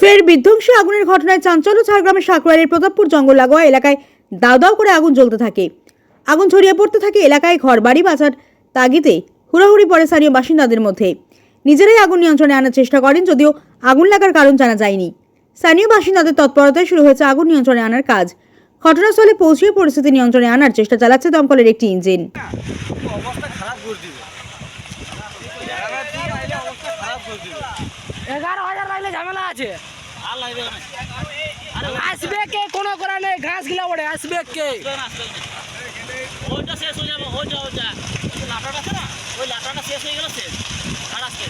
ফের বিধ্বংসী আগুনের ঘটনায় চাঞ্চল্য ঝাড়গ্রামের সাঁকড়াইয়ের প্রতাপপুর জঙ্গল লাগোয়া এলাকায় দাও দাও করে আগুন জ্বলতে থাকে। আগুন ছড়িয়ে পড়তে থাকে এলাকায় ঘর বাড়ি বাঁচার তাগিদে হুড়াহুড়ি পড়ে স্থানীয় বাসিন্দাদের মধ্যে। নিজেরাই আগুন নিয়ন্ত্রণে আনার চেষ্টা করেন যদিও আগুন লাগার কারণ জানা যায়নি। স্থানীয় বাসিন্দাদের তৎপরতায় শুরু হয়েছে আগুন নিয়ন্ত্রণে আনার কাজ। ঘটনাস্থলে পৌঁছে পরিস্থিতি নিয়ন্ত্রণে আনার চেষ্টা চালাচ্ছে দমকলের একটি ইঞ্জিন। অবস্থা খারাপ করে দিবে। এগারো হাজার লাগলে ঝামেলা আছে। আর আসবে কে কোনো করা নেই ঘাস গিলা ওড়ে আসবে কে ওইটা শেষ হয়ে যাবে ওইটা ওইটা। ওই লাটাটা আছে না? ওই লাটাটা শেষ হয়ে গেল শেষ। আর আসবে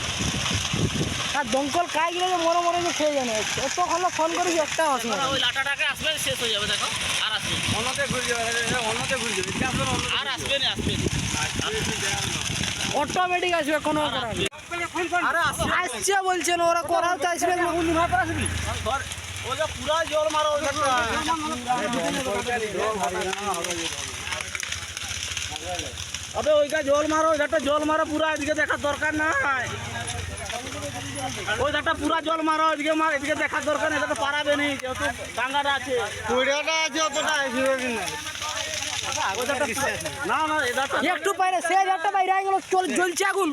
আর দমকল কাই গেলে যে মনে মনে যে খেয়ে জানে এত ভালো ফোন করেছি একটা আসবে ওই লাটাটাকে আসবে শেষ হয়ে যাবে দেখো। আর আসবে অন্যতে ঘুরে যাবে অন্যতে ঘুরে যাবে। আর আসবে না আসবে অটোমেটিক আসবে কোনো করা আসছে বলছেন ওরা করাও তো আসবে না। ধর ওইটা পুরা জল মারো ওইটা আবে ওইটা জল মারো ওইটা জল মারো পুরা এদিকে দেখার দরকার নাই। ওই ধারটা পুরা জল মারো এদিকে মার এদিকে দেখার দরকার নেই এটা তো পারাবে নি যেহেতু ডাঙ্গাটা আছে। কুড়িটা আছে অতটা না? না একটু বাইরে সে একটা বাইরে গেল চল জ্বলছে আগুন।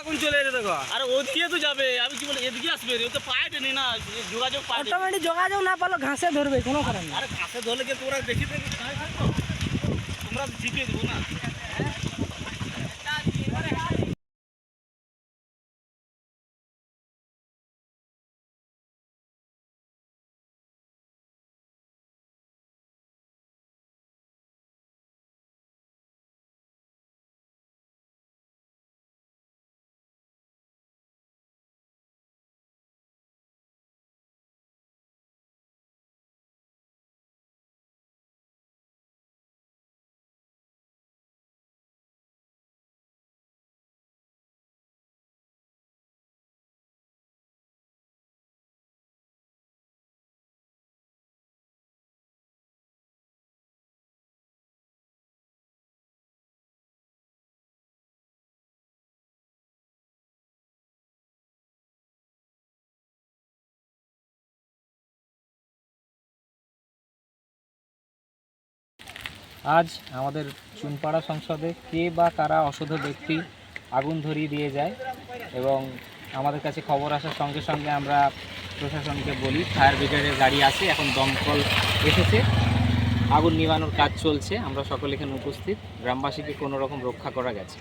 আগুন চলে এসে দেখো। আরে ওদিকে তো যাবে? আমি কি বলে এদিকে আসবে রে ও তো পাইবে নি না যোগাযোগ পাইবে অটোমেটিক যোগাযোগ না পারল ঘাসে ধরবে কোনো কারণ আরে ঘাসে ধরলে কি তোমরা দেখি দেখি খাই খাই তো? তোমরা জিপে দেবো না। আজ আমাদের চুনপাড়া সংসদে কে বা কারা অসুধ ব্যক্তি আগুন ধরিয়ে দিয়ে যায় এবং আমাদের কাছে খবর আসার সঙ্গে সঙ্গে আমরা প্রশাসনকে বলি, ফায়ার ব্রিগেডের গাড়ি আছে, এখন দমকল এসেছে। আগুন নিবানোর কাজ চলছে, আমরা সকলে এখানে উপস্থিত। গ্রামবাসীকে কোনো রকম রক্ষা করা গেছে।